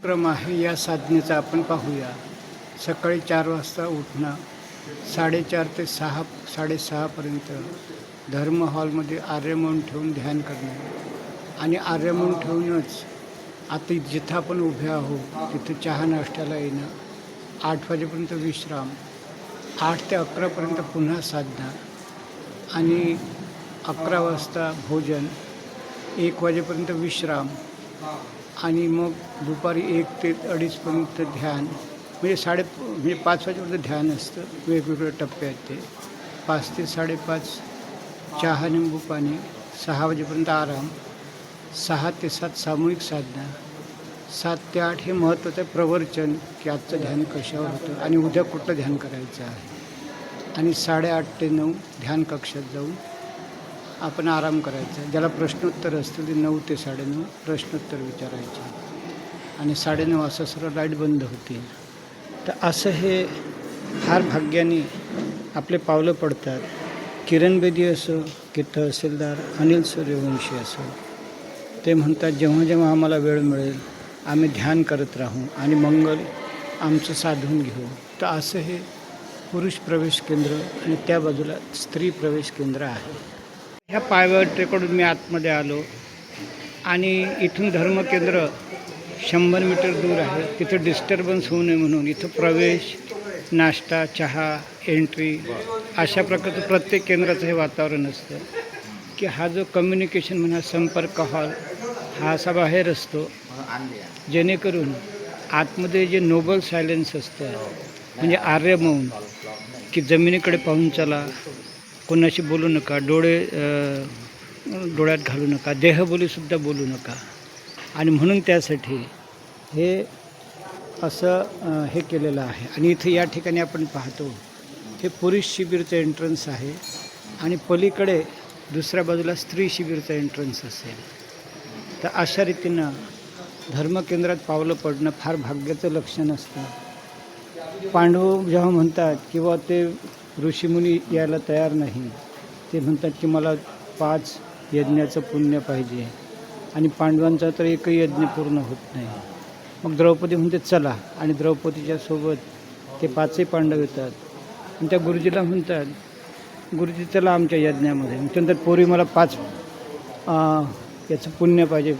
क्रम आहे या साधनेचा आपण पाहूया. सकाळी चार वाजता उठणं साडेचार ते सहा साडेसहापर्यंत धर्म हॉलमध्ये आर्यमन ठेवून ध्यान करणं. आणि आर्यमन ठेवूनच आता जिथं आपण उभे आहोत तिथं चहा नाश्त्याला येणं आठ वाजेपर्यंत विश्राम आठ ते अकरापर्यंत पुन्हा साधना आणि अकरा वाजता भोजन एक वाजेपर्यंत विश्राम आणि मग दुपारी एक ते अडीचपर्यंत ध्यान म्हणजे साडे म्हणजे पाच वाजेपर्यंत ध्यान असतं. वेगवेगळे टप्पे आहेत ते. पाच ते साडेपाच चहा निंबू पाणी. सहा वाजेपर्यंत आराम. सहा ते सात सामूहिक साधना. सात ते आठ हे महत्त्वाचं आहे प्रवचन की आजचं ध्यान कशावर होतं आणि उद्या कुठलं ध्यान करायचं आहे. आणि साडेआठ ते नऊ ध्यान कक्षात जाऊन आपण आराम करायचा. ज्याला प्रश्नोत्तर असतील ते नऊ ते साडेनऊ प्रश्नोत्तर विचारायचे. आणि साडेनऊ वाजता सर्व लाइट बंद होतील. तर असं हे फार भाग्याने आपले पावलं पडतात. किरण बेदी असो की तहसीलदार अनिल सूर्यवंशी असो ते म्हणतात जेव्हा जेव्हा आम्हाला वेळ मिळेल आम्ही ध्यान करत राहू आणि मंगल आमचं साधून घेऊ. तर असं हे पुरुष प्रवेश केंद्र आणि त्या बाजूला स्त्री प्रवेश केंद्र आहे. ह्या पायवाटेकडून मी आतमध्ये आलो आणि इथून धर्मकेंद्र शंभर मीटर दूर आहे. तिथं डिस्टर्बन्स होऊ नये म्हणून इथं प्रवेश नाश्ता चहा एंट्री अशा प्रकारचं प्रत्येक केंद्राचं हे वातावरण असतं. की हा जो कम्युनिकेशन म्हणा संपर्क हॉल हा असा बाहेर असतो. जेणेकरून आतमध्ये जे नोबल सायलेन्स असतं म्हणजे आर्य मौन की जमिनीकडे पाहून चला कोणाशी बोलू नका डोळे डोळ्यात घालू नका देहबोलीसुद्धा बोलू नका. आणि म्हणून त्यासाठी हे असं हे केलेलं आहे. आणि इथे या ठिकाणी आपण पाहतो हे पुरुष शिबिरचं एंट्रन्स आहे. आणि पलीकडे दुसऱ्या बाजूला स्त्री शिबिरचं एंट्रन्स असेल. तर अशा रीतीनं धर्मकेंद्रात पावलं पडणं फार भाग्याचं लक्षण असतं. पांडव जेव्हा म्हणतात किंवा ते ऋषीमुनी यायला तयार नाही. ते म्हणतात की मला पाच यज्ञाचं पुण्य पाहिजे. आणि पांडवांचा तर एकही यज्ञ पूर्ण होत नाही. मग द्रौपदी म्हणते चला. आणि द्रौपदीच्या सोबत ते पाचही पांडव येतात. आणि त्या गुरुजीला म्हणतात गुरुजी चला आमच्या यज्ञामध्ये. मग पोरी मला पाच याचं पुण्य पाहिजे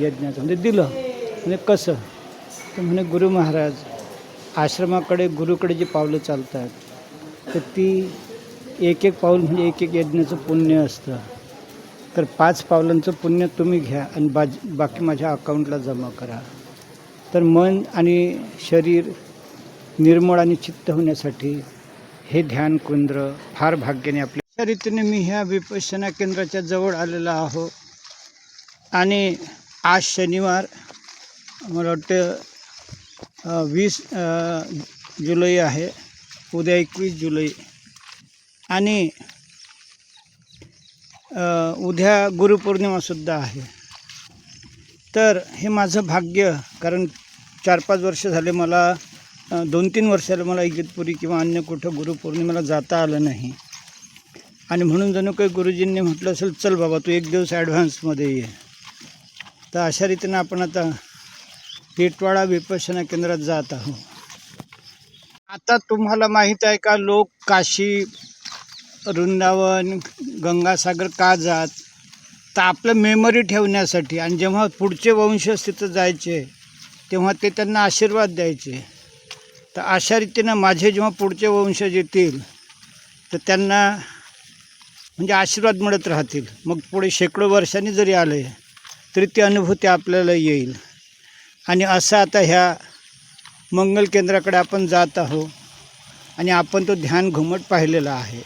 यज्ञाचं. म्हणजे दिलं. म्हणजे कसं? तर म्हणे गुरु महाराज आश्रमाकडे गुरुकडे जी पावलं चालतात तर ती एक एक पाऊल म्हणजे एक एक यज्ञाचं पुण्य असतं. तर पाच पावलांचं पुण्य तुम्ही घ्या आणि बाज बाकी माझ्या अकाउंटला जमा करा. तर मन आणि शरीर निर्मळ आणि चित्त होण्यासाठी हे ध्यान केंद्र फार भाग्याने आपल्या अशा रीतीने मी ह्या विपश्यना केंद्राच्या जवळ आलेला आहो. आणि आज शनिवार मला वाटतं वीस जुलै आहे. उद्या एकवीस जुलै. आणि उद्या गुरुपौर्णिमासुद्धा आहे. तर हे माझं भाग्य कारण चार पाच वर्ष झाले मला दोन तीन वर्षाला मला इगतपुरी किंवा अन्य कुठं गुरुपौर्णिमेला जाता आलं नाही. आणि म्हणून जणू काही गुरुजींनी म्हटलं असेल चल बाबा तू एक दिवस ॲडव्हान्समध्ये ये. तर अशा रीतीनं आपण आता पेटवाडा विपशना केंद्रात जात आहोत. आता तुम्हाला माहीत आहे का लोक काशी वृंदावन गंगासागर का जात? तर आपलं मेमरी ठेवण्यासाठी आणि जेव्हा पुढचे वंशज तिथं जायचे तेव्हा ते त्यांना आशीर्वाद द्यायचे. तर अशा रीतीनं माझे जेव्हा पुढचे वंशज येतील तर त्यांना म्हणजे आशीर्वाद मिळत राहतील. मग पुढे शेकडो वर्षांनी जरी आले तरी ती अनुभूती आपल्याला येईल. आणि असं आता ह्या मंगल केंद्राकडे आपण जात आहो आणि आपण तो ध्यान घुमट पाहिलेला आहे.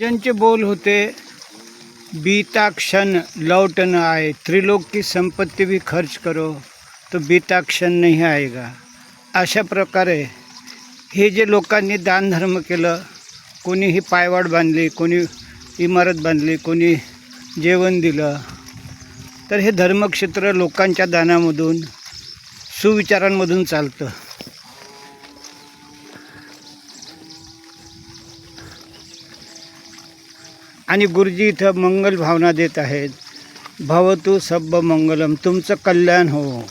ज्यांचे बोल होते बीता क्षण लौटन आहे. आए त्रिलोक की संपत्ती भी खर्च करो तो बीता क्षण नाही आएगा. अशा प्रकारे हे जे लोकांनी दानधर्म केलं कोणी ही पायवाट बांधली कोणी इमारत बांधली कोणी जेवण दिलं तर हे धर्मक्षेत्र लोकांच्या दानामधून सुविचारांमधून चालतं. आणि गुरुजी इथं मंगल भावना देत आहेत. भवतु सब्ब मंगलम. तुमचं कल्याण हो.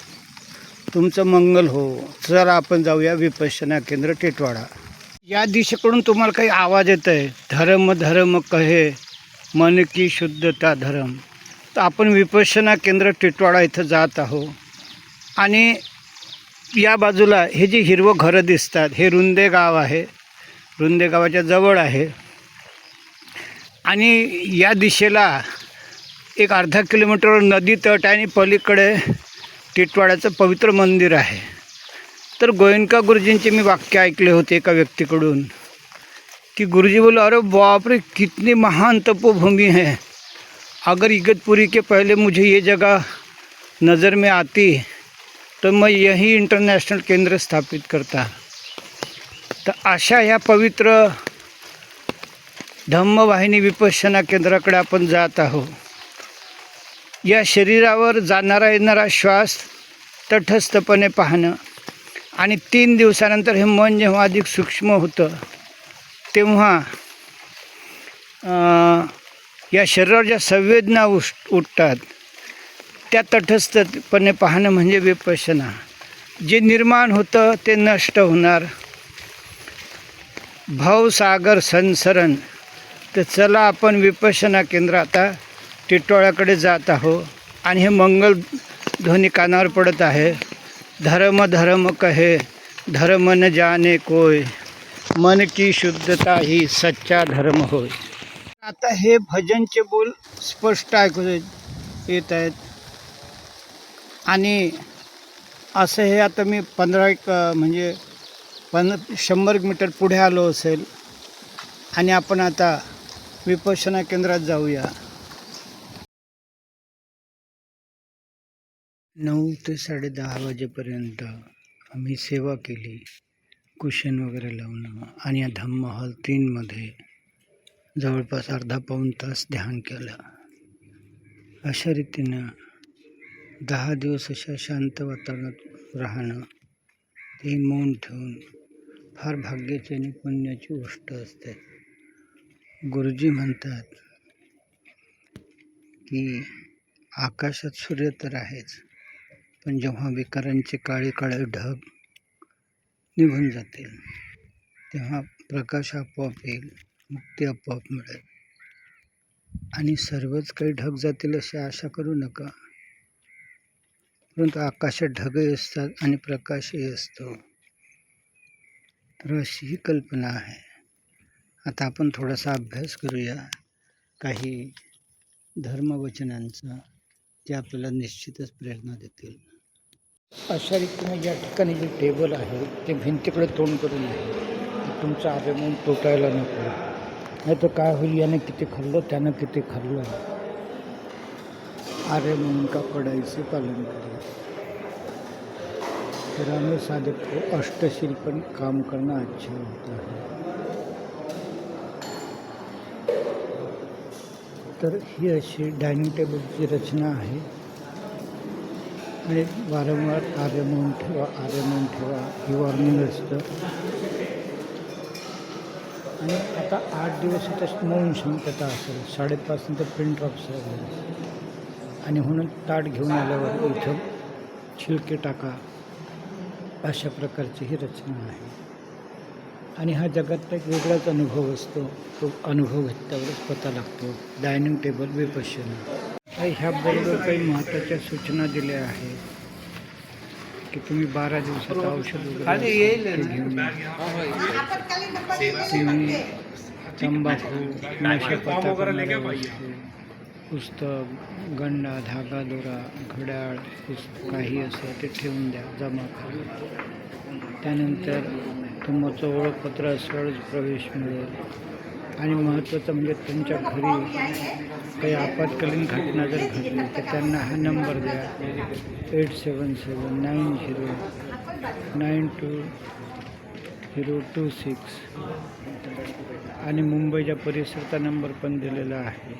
तुमचं मंगल हो. चला आपण जाऊया विपश्यना केंद्र टिटवाडा. या दिशेकडून तुम्हाला काही आवाज येत आहे धर्म धर्म कहे. मन की शुद्धता धर्म. तर आपण विपश्यना केंद्र टिटवाडा इथं जात आहो. आणि या बाजूला हे जे हिरवं घरं दिसतात हे रुंदे गाव आहे. रुंदे गावाच्या जवळ आहे. आणि या दिशेला एक अर्धा किलोमीटर नदी तट आणि पलीकडे टिटवाड्याचं पवित्र मंदिर आहे. तर गोयंका गुरुजींचे मी वाक्य ऐकले होते एका व्यक्तीकडून की गुरुजी बोले अरे बापरे कितनी महान तपोभूमि है. अगर इगतपुरी के पहले मुझे ये जगह नज़र में आती तो मैं यही इंटरनॅशनल केंद्र स्थापित करता. तर अशा ह्या पवित्र धम्मवाहिनी विपश्यना केंद्राकडे आपण जात आहोत. या शरीरावर जाणारा येणारा श्वास तटस्थपणे पाहणं आणि तीन दिवसानंतर हे मन जेव्हा अधिक सूक्ष्म होतं तेव्हा या शरीरावर ज्या संवेदना उश उठतात त्या तटस्थपणे पाहणं म्हणजे विपश्यना. जे निर्माण होतं ते नष्ट होणार. भवसागर संसरण. तर चला आपण विपशना केंद्र आता टिटोळ्याकडे जात आहो. आणि हे मंगल ध्वनी कानावर पडत आहे. धर्म धर्म कहे धर्म न जाने कोय. मन की शुद्धता ही सच्चा धर्म होय. आता हे भजनचे बोल स्पष्ट ऐकू येत आहेत. आणि असं हे आता मी पंधरा एक म्हणजे पन शंभर मीटर पुढे आलो असेल. आणि आपण आता विपश्यना केंद्रात जाऊया. नऊ ते साडे दहा वाजेपर्यंत आम्ही सेवा केली. कुशन वगैरे लावणं आणि या धम्म हॉल तीनमध्ये जवळपास अर्धा पाऊण तास ध्यान केलं. अशा रीतीनं दहा दिवस अशा शांत वातावरणात राहणं ते मौन ठेवून फार भाग्याची आणि पुण्याची गोष्ट असते. गुरुजी म्हणतात की आकाशात सूर्य तर आहेच पण जेव्हा विकारांचे काळे काळे ढग निघून जातील तेव्हा प्रकाश आपोआप येईल मुक्ती आपोआप मिळेल. आणि सर्वच काही ढग जातील अशी आशा करू नका. परंतु आकाशात ढगही असतात आणि प्रकाशही असतो. तर अशी ही कल्पना आहे. आता आपण थोडासा अभ्यास करूया. काही धर्मवचनांचा जे आपल्याला निश्चितच प्रेरणा देतील. अशा रीतीने या ठिकाणी जे टेबल आहे ते भिंतीकडे तोंड करून आहे. ते तुमचं आगमन तुटायला नको. नाही तर काय होईल याने किती खाल्लं त्यानं किती खाल्लं? आर्य म्हणून का पडायचे पालन करा? तर साधक साधे अष्टशील पण काम करणं अच्छा होतं आहे. तर ही अशी डायनिंग टेबलची रचना आहे. आणि वारंवार आर्य म्हणून ठेवा आर्य म्हणून ठेवा ही वॉर्निंग असतं. आणि आता आठ दिवस आता मौन शांतता असेल. साडेपाच नंतर प्रिंट ड्रॉप आणि म्हणून ताट घेऊन आल्यावर इथं छिलके टाका. अशा प्रकारची ही रचना आहे. आणि हा जगातला एक वेगळाच अनुभव असतो. तो अनुभव घेतल्यावरच पता लागतो. डायनिंग टेबल विपश्यना ह्याबरोबर काही महत्त्वाच्या सूचना दिल्या आहेत. की तुम्ही बारा दिवसाचं औषध वगैरे या. तुम्ही तंबाखू पुस्तक गंडा धागा दोरा घड्याळ पुस्तक काही असं ते ठेवून द्या जमा करा. त्यानंतर तुमचं ओळखपत्र असल्यावरच प्रवेश मिळेल. आणि महत्त्वाचं म्हणजे तुमच्या घरी काही आपत्कालीन घटना जर घडली तर त्यांना हा नंबर द्या. Eight seven seven nine zero nine two zero two six. आणि मुंबईच्या परिसरचा नंबर पण दिलेला आहे.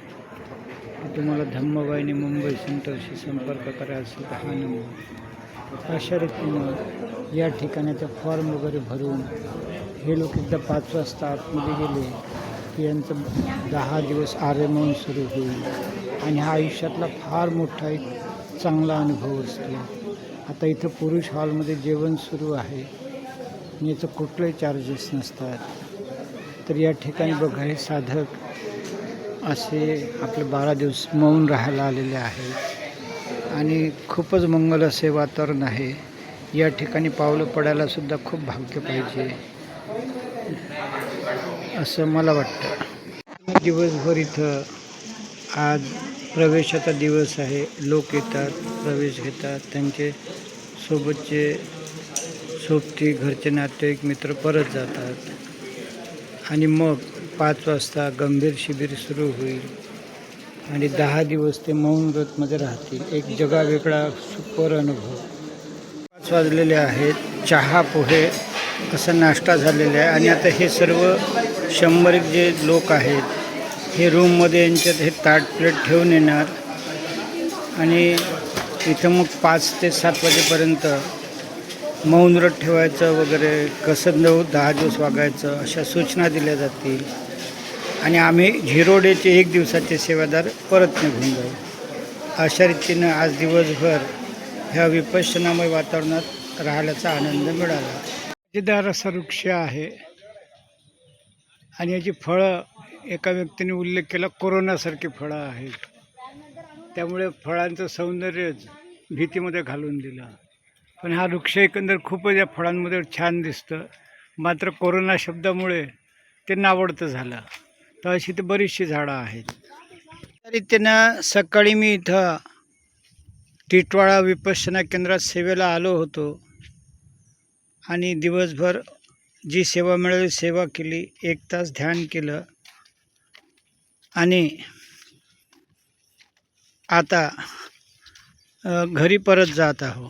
तुम्हाला धम्मवाहिनी मुंबई सेंटरशी संपर्क करायचा असेल तर हा नंबर. अशा रीतीनं या ठिकाणाचा फॉर्म वगैरे भरून हे लोक एकदा पाच वाजता आतमध्ये गेले की यांचं दहा दिवस आर्यमन सुरू होईल. आणि हा आयुष्यातला फार मोठा एक चांगला अनुभव असतो. आता इथं पुरुष हॉलमध्ये जेवण सुरू आहे. आणि याचं कुठलेही चार्जेस नसतात. तर या ठिकाणी बघा हे साधक असे आपले बारा दिवस मौन राहायला आलेले आहेत. आणि खूपच मंगल असे वातावरण आहे. या ठिकाणी पावलं पडायला सुद्धा खूप भाग्य पाहिजे. असं मला वाटतं. दिवसभर इथं आज प्रवेशाचा दिवस आहे. लोक येतात प्रवेश घेतात. त्यांचे सोबतचे सोबती घरचे नातेवाईक मित्र परत जातात. आणि मग पाच वाजता गंभीर शिबिर सुरू होईल. आणि दहा दिवस ते मौन व्रतमध्ये राहतील. एक जगावेगळा सुपर अनुभव. पाच वाजलेले आहेत. चहा पोहे असा नाश्ता झालेला आहे. आणि आता हे सर्व शंभर एक जे लोक आहेत हे रूममध्ये यांच्यात हे ताट प्लेट ठेवून येणार. आणि इथं मग पाच ते सात वाजेपर्यंत मौन व्रत ठेवायचं वगैरे कसं नऊ दहा दिवस वागायचं अशा सूचना दिल्या जातील. आणि आम्ही झिरो डेचे एक दिवसाचे सेवादार परत निघून जाऊ. अशा रीतीनं आज दिवसभर ह्या विपश्चनामय वातावरणात राहिल्याचा आनंद मिळाला. मजेदार असा वृक्ष आहे आणि याची फळं एका व्यक्तीने उल्लेख केला कोरोनासारखी फळं आहेत. त्यामुळे फळांचं सौंदर्यच भीतीमध्ये घालून दिलं. पण हा वृक्ष एकंदर खूपच या फळांमध्ये छान दिसतं. मात्र कोरोना शब्दामुळे ते नावडतं झालं. तर अशी तर बरीचशी झाडं आहेत. तरी त्यांना सकाळी मी इथं टिटवाळा विपश्यना केंद्रात सेवेला आलो होतो. आणि दिवसभर जी सेवा मिळाली सेवा केली एक तास ध्यान केलं. आणि आता घरी परत जात आहो.